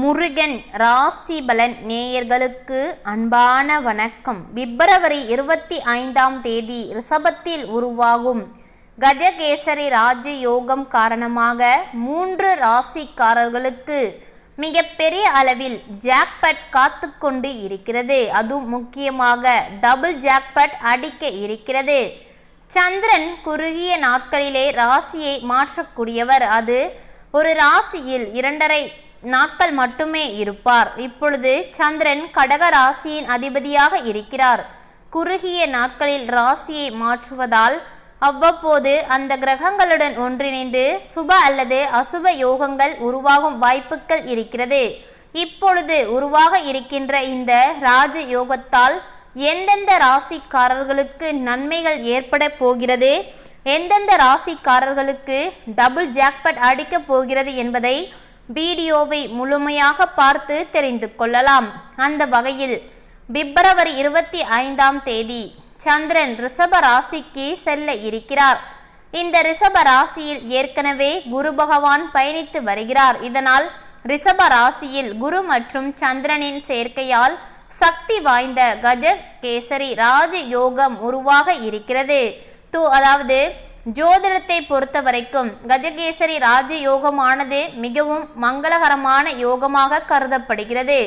முருகன் ராசி பலன் நேயர்களுக்கு அன்பான வணக்கம். பிப்ரவரி இருபத்தி ஐந்தாம் தேதி ரிஷபத்தில் உருவாகும் கஜகேசரி ராஜ யோகம் காரணமாக மூன்று ராசிக்காரர்களுக்கு மிகப்பெரிய அளவில் ஜாக்பட் காத்து கொண்டு இருக்கிறது. அதுவும் முக்கியமாக டபுள் ஜாக்பட் அடிக்க இருக்கிறது. சந்திரன் குறுகிய நாட்களிலே ராசியை மாற்றக்கூடியவர். அது ஒரு ராசியில் இரண்டரை நாட்கள் மட்டுமே இருப்பார். இப்பொழுது சந்திரன் கடக ராசியின் அதிபதியாக இருக்கிறார். குறுகிய நாட்களில் ராசியை மாற்றுவதால் அவ்வப்போது அந்த கிரகங்களுடன் ஒன்றிணைந்து சுப அல்லது அசுப யோகங்கள் உருவாகும் வாய்ப்புகள் இருக்கிறது. இப்பொழுது உருவாக இருக்கின்ற இந்த ராஜ யோகத்தால் எந்தெந்த ராசிக்காரர்களுக்கு நன்மைகள் ஏற்பட போகிறது? எந்தெந்த ராசிக்காரர்களுக்கு டபுள் ஜாக்பட் அடிக்கப் போகிறது என்பதை வீடியோவை முழுமையாக பார்த்து தெரிந்து கொள்ளலாம். அந்த வகையில் பிப்ரவரி இருபத்தி ஐந்தாம் தேதி சந்திரன் ரிஷப ராசிக்கு செல்ல இருக்கிறார். இந்த ரிஷப ராசியில் ஏற்கனவே குரு பகவான் பயணித்து வருகிறார். இதனால் ரிஷப ராசியில் குரு மற்றும் சந்திரனின் சேர்க்கையால் சக்தி வாய்ந்த கஜ கேசரி ராஜ யோகம் உருவாக இருக்கிறது. தூ அதாவது ஜோதிடத்தை பொறுத்த வரைக்கும் கஜகேசரி ராஜ யோகமானது மிகவும் மங்களகரமான யோகமாக கருதப்படுகிறது.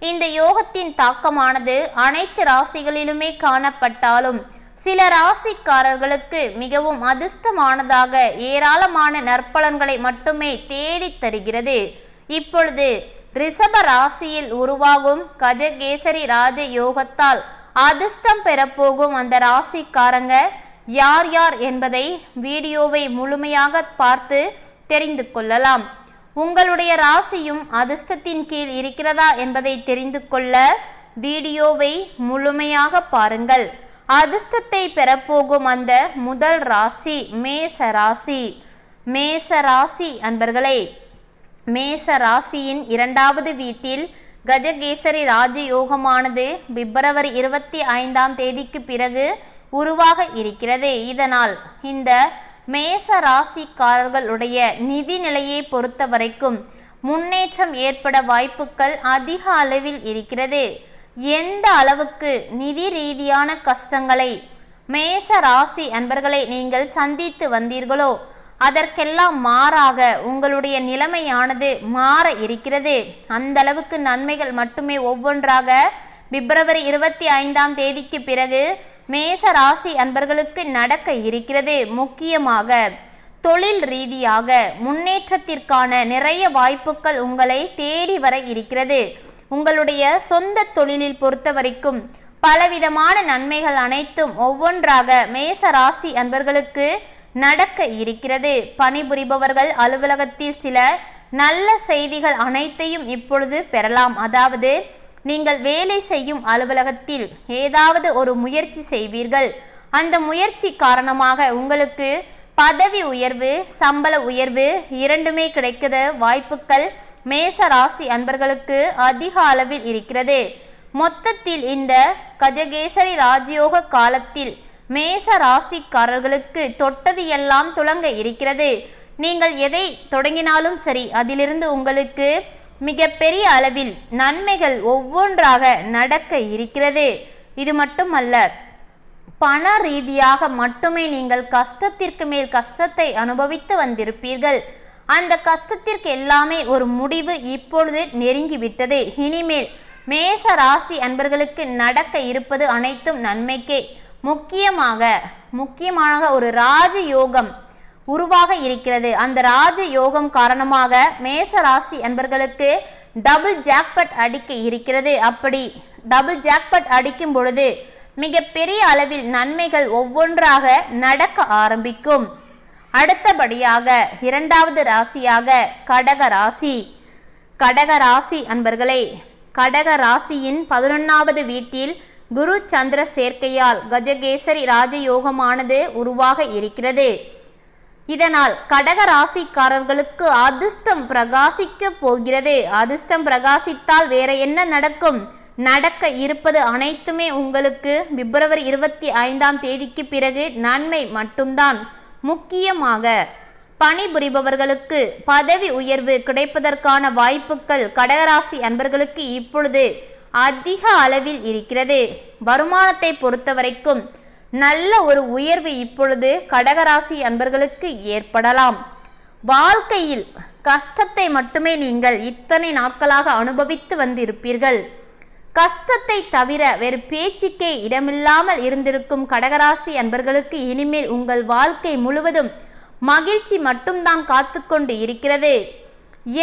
இந்த யோகத்தின் தாக்கமானது அனைத்து ராசிகளிலுமே காணப்பட்டாலும் சில ராசிக்காரர்களுக்கு மிகவும் அதிர்ஷ்டமானதாக ஏராளமான நற்பலன்களை மட்டுமே தேடித் தருகிறது. இப்பொழுது ரிஷப ராசியில் உருவாகும் கஜகேசரி ராஜ யோகத்தால் அதிர்ஷ்டம் பெறப்போகும் அந்த ராசிக்காரங்க யார் யார் என்பதை வீடியோவை முழுமையாக பார்த்து தெரிந்து கொள்ளலாம். உங்களுடைய ராசியும் அதிர்ஷ்டத்தின் கீழ் இருக்கிறதா என்பதை தெரிந்து கொள்ள வீடியோவை முழுமையாக பாருங்கள். அதிர்ஷ்டத்தை பெறப்போகும் அந்த முதல் ராசி மேச ராசி. மேச ராசி அன்பர்களே மேச ராசியின் இரண்டாவது வீட்டில் கஜகேசரி ராஜயோகமானது பிப்ரவரி இருபத்தி ஐந்தாம் தேதிக்கு பிறகு உருவாக இருக்கிறது. இதனால் இந்த மேச ராசிக்காரர்களுடைய நிதி நிலையை பொறுத்த வரைக்கும் முன்னேற்றம் ஏற்பட வாய்ப்புகள் அதிக அளவில் இருக்கிறது. எந்த அளவுக்கு நிதி ரீதியான கஷ்டங்களை மேச ராசி அன்பர்களை நீங்கள் சந்தித்து வந்தீர்களோ அதற்கெல்லாம் மாறாக உங்களுடைய நிலைமையானது மாற இருக்கிறது. அந்த அளவுக்கு நன்மைகள் மட்டுமே ஒவ்வொன்றாக பிப்ரவரி இருபத்தி ஐந்தாம் தேதிக்கு பிறகு மேச ராசி அன்பர்களுக்கு நடக்க இருக்கிறது முக்கியமாக தொழில் ரீதியாக முன்னேற்றத்திற்கான நிறைய வாய்ப்புகள் உங்களை தேடி வர இருக்கிறது. உங்களுடைய சொந்த தொழிலில் பொறுத்த வரைக்கும் பலவிதமான நன்மைகள் அனைத்தும் ஒவ்வொன்றாக மேச ராசி அன்பர்களுக்கு நடக்க இருக்கிறது. பணிபுரிபவர்கள் அலுவலகத்தில் சில நல்ல செய்திகள் அனைத்தையும் இப்பொழுது பெறலாம். அதாவது நீங்கள் வேலை செய்யும் அலுவலகத்தில் ஏதாவது ஒரு முயற்சி செய்வீர்கள். அந்த முயற்சி காரணமாக உங்களுக்கு பதவி உயர்வு சம்பள உயர்வு இரண்டுமே கிடைக்கிற வாய்ப்புகள் மேச ராசி அன்பர்களுக்கு அதிக அளவில் இருக்கிறது. மொத்தத்தில் இந்த கஜகேசரி ராஜயோக காலத்தில் மேச ராசிக்காரர்களுக்கு தொட்டது எல்லாம் துளங்க இருக்கிறது. நீங்கள் எதை தொடங்கினாலும் சரி அதிலிருந்து உங்களுக்கு மிகப்பெரிய அளவில் நன்மைகள் ஒவ்வொன்றாக நடக்க இருக்கிறது. இது மட்டுமல்ல பண ரீதியாக மட்டுமே நீங்கள் கஷ்டத்திற்கு மேல் கஷ்டத்தை அனுபவித்து வந்திருப்பீர்கள். அந்த கஷ்டத்திற்கு எல்லாமே ஒரு முடிவு இப்பொழுது நெருங்கிவிட்டது. இனிமேல் மேச ராசி அன்பர்களுக்கு நடக்க இருப்பது அனைத்தும் நன்மைக்கே. முக்கியமாக முக்கியமாக ஒரு ராஜ யோகம் உருவாக இருக்கிறது. அந்த ராஜ யோகம் காரணமாக மேச ராசி அன்பர்களுக்கு டபுள் ஜாக்பட் அடிக்க இருக்கிறது. அப்படி டபுள் ஜாக்பட் அடிக்கும் பொழுது மிக பெரிய அளவில் நன்மைகள் ஒவ்வொன்றாக நடக்க ஆரம்பிக்கும். அடுத்தபடியாக இரண்டாவது ராசியாக கடக ராசி. கடக ராசி அன்பர்களே கடக ராசியின் பதினொன்றாவது வீட்டில் குரு சந்திர சேர்க்கையால் கஜகேசரி ராஜயோகமானது உருவாக இருக்கிறது. இதனால் கடக ராசிக்காரர்களுக்கு அதிர்ஷ்டம் பிரகாசிக்க போகிறது. அதிர்ஷ்டம் பிரகாசித்தால் வேற என்ன நடக்கும்? நடக்க இருப்பது அனைத்துமே உங்களுக்கு பிப்ரவரி இருபத்தி ஐந்தாம் தேதிக்கு பிறகு நன்மை மட்டும்தான். முக்கியமாக பணிபுரிபவர்களுக்கு பதவி உயர்வு கிடைப்பதற்கான வாய்ப்புகள் கடகராசி அன்பர்களுக்கு இப்பொழுது அதிக அளவில் இருக்கிறது. வருமானத்தை பொறுத்தவரைக்கும் நல்ல ஒரு உயர்வு இப்பொழுது கடகராசி அன்பர்களுக்கு ஏற்படலாம். வாழ்க்கையில் கஷ்டத்தை மட்டுமே நீங்கள் இத்தனை நாட்களாக அனுபவித்து வந்திருப்பீர்கள். கஷ்டத்தை தவிர வேறு பேச்சுக்கே இடமில்லாமல் இருந்திருக்கும் கடகராசி அன்பர்களுக்கு இனிமேல் உங்கள் வாழ்க்கை முழுவதும் மகிழ்ச்சி மட்டும்தான் காத்து கொண்டு இருக்கிறது.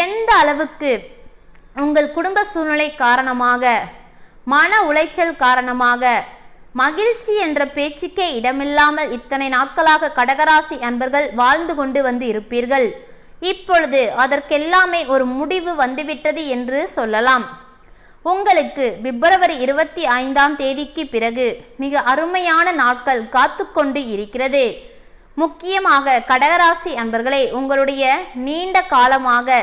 எந்த அளவுக்கு உங்கள் குடும்ப சூழ்நிலை காரணமாக மன உளைச்சல் காரணமாக மகிழ்ச்சி என்ற பேச்சுக்கே இடமில்லாமல் இத்தனை நாட்களாக கடகராசி அன்பர்கள் வாழ்ந்து கொண்டு வந்து இருப்பீர்கள். இப்பொழுது அதற்கெல்லாமே ஒரு முடிவு வந்துவிட்டது என்று சொல்லலாம். உங்களுக்கு பிப்ரவரி இருபத்தி ஐந்தாம் தேதிக்கு பிறகு மிக அருமையான நாட்கள் காத்து கொண்டு இருக்கிறது. முக்கியமாக கடகராசி அன்பர்களே உங்களுடைய நீண்ட காலமாக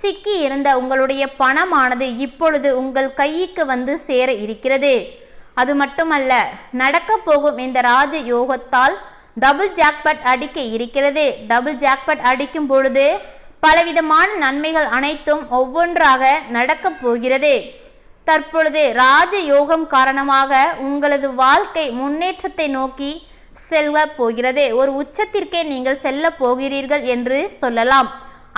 சிக்கி இருந்த உங்களுடைய பணமானது இப்பொழுது உங்கள் கைக்கு வந்து சேர இருக்கிறது. அது மட்டுமல்ல நடக்க போகும் இந்த ராஜ யோகத்தால் டபுள் ஜாக்பட் அடிக்க இருக்கிறது. டபுள் ஜாக்பட் அடிக்கும் பொழுது பலவிதமான நன்மைகள் அனைத்தும் ஒவ்வொன்றாக நடக்கப் போகிறது. தற்பொழுது ராஜ யோகம் காரணமாக உங்களது வாழ்க்கை முன்னேற்றத்தை நோக்கி செல்ல போகிறது. ஒரு உச்சத்திற்கே நீங்கள் செல்ல போகிறீர்கள் என்று சொல்லலாம்.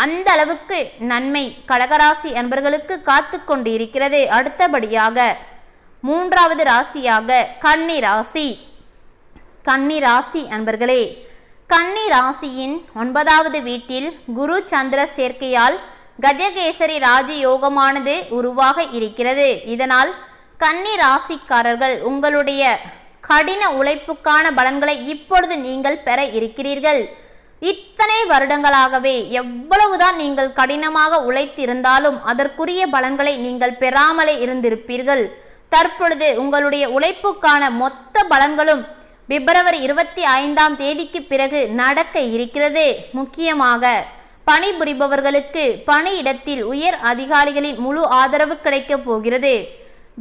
அந்த அளவுக்கு நன்மை கடகராசி அன்பர்களுக்கு காத்து கொண்டு இருக்கிறது அடுத்தபடியாக மூன்றாவது ராசியாக கன்னி ராசி கன்னி ராசி அன்பர்களே கன்னி ராசியின் ஒன்பதாவது வீட்டில் குரு சந்திர சேர்க்கையால் கஜகேசரி ராஜயோகமானது உருவாக இருக்கிறது. இதனால் கன்னி ராசிக்காரர்கள் உங்களுடைய கடின உழைப்புக்கான பலன்களை இப்பொழுது நீங்கள் பெற இருக்கிறீர்கள். இத்தனை வருடங்களாகவே எவ்வளவுதான் நீங்கள் கடினமாக உழைத்திருந்தாலும் அதற்குரிய பலன்களை நீங்கள் பெறாமலே இருந்திருப்பீர்கள். தற்பொழுது உங்களுடைய உழைப்புக்கான மொத்த பலன்களும் பிப்ரவரி இருபத்தி ஐந்தாம் தேதிக்கு பிறகு நடக்க இருக்கிறது. முக்கியமாக பணிபுரிபவர்களுக்கு பணியிடத்தில் உயர் அதிகாரிகளின் முழு ஆதரவு கிடைக்கப் போகிறது.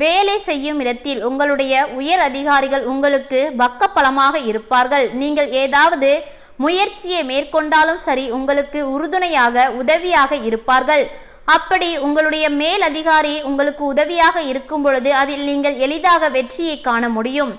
வேலை செய்யும் இடத்தில் உங்களுடைய உயர் அதிகாரிகள் உங்களுக்கு பக்கப்பலமாக இருப்பார்கள். நீங்கள் ஏதாவது முயற்சியை மேற்கொண்டாலும் சரி உங்களுக்கு உறுதுணையாக உதவியாக இருப்பார்கள். அப்படி உங்களுடைய மேல் அதிகாரி உங்களுக்கு உதவியாக இருக்கும் பொழுது அதில் நீங்கள் எளிதாக வெற்றியை காண முடியும்.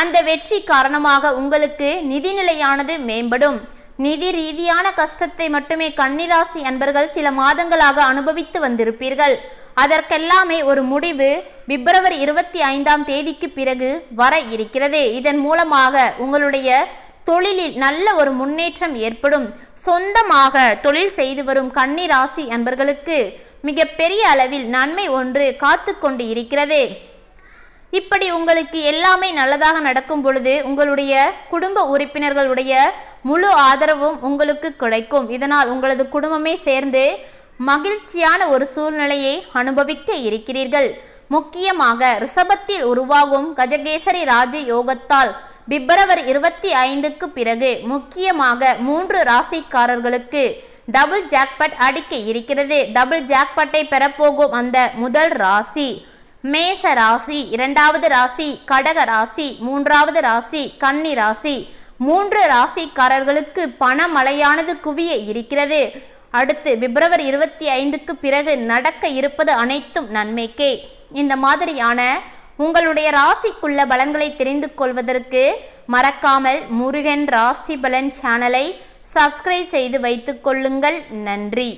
அந்த வெற்றி காரணமாக உங்களுக்கு நிதிநிலையானது மேம்படும். நிதி ரீதியான கஷ்டத்தை மட்டுமே கன்னிராசி அன்பர்கள் சில மாதங்களாக அனுபவித்து வந்திருப்பீர்கள். அதற்கெல்லாமே ஒரு முடிவு பிப்ரவரி இருபத்தி ஐந்தாம் தேதிக்கு பிறகு வர இருக்கிறது. இதன் மூலமாக உங்களுடைய தொழிலில் நல்ல ஒரு முன்னேற்றம் ஏற்படும். சொந்தமாக தொழில் செய்து வரும் கன்னி ராசி அன்பர்களுக்கு மிக பெரிய அளவில் நன்மை ஒன்று காத்து கொண்டு இருக்கிறது. இப்படி உங்களுக்கு எல்லாமே நல்லதாக நடக்கும் பொழுது உங்களுடைய குடும்ப உறுப்பினர்களுடைய முழு ஆதரவும் உங்களுக்கு கிடைக்கும். இதனால் உங்களது குடும்பமே சேர்ந்து மகிழ்ச்சியான ஒரு சூழ்நிலையை அனுபவிக்க இருக்கிறீர்கள். முக்கியமாக ரிஷபத்தில் உருவாகும் கஜகேசரி ராஜ யோகத்தால் பிப்ரவரி இருபத்தி ஐந்துக்கு பிறகு முக்கியமாக மூன்று ராசிக்காரர்களுக்கு டபுள் ஜாக்பட் அடிக்க இருக்கிறது. டபுள் ஜாக்பட்டை பெறப்போகும் அந்த முதல் ராசி மேச ராசி இரண்டாவது ராசி கடக ராசி மூன்றாவது ராசி கன்னி ராசி. மூன்று ராசிக்காரர்களுக்கு பணமழையானது குவிய இருக்கிறது. அடுத்து பிப்ரவரி இருபத்தி ஐந்துக்கு பிறகு நடக்க இருப்பது அனைத்தும் நன்மைக்கே. இந்த மாதிரியான உங்களுடைய ராசிக்குள்ள பலன்களை தெரிந்து கொள்வதற்கு மறக்காமல் முருகன் ராசி பலன் சேனலை சப்ஸ்கிரைப் செய்து வைத்துக் கொள்ளுங்கள். நன்றி.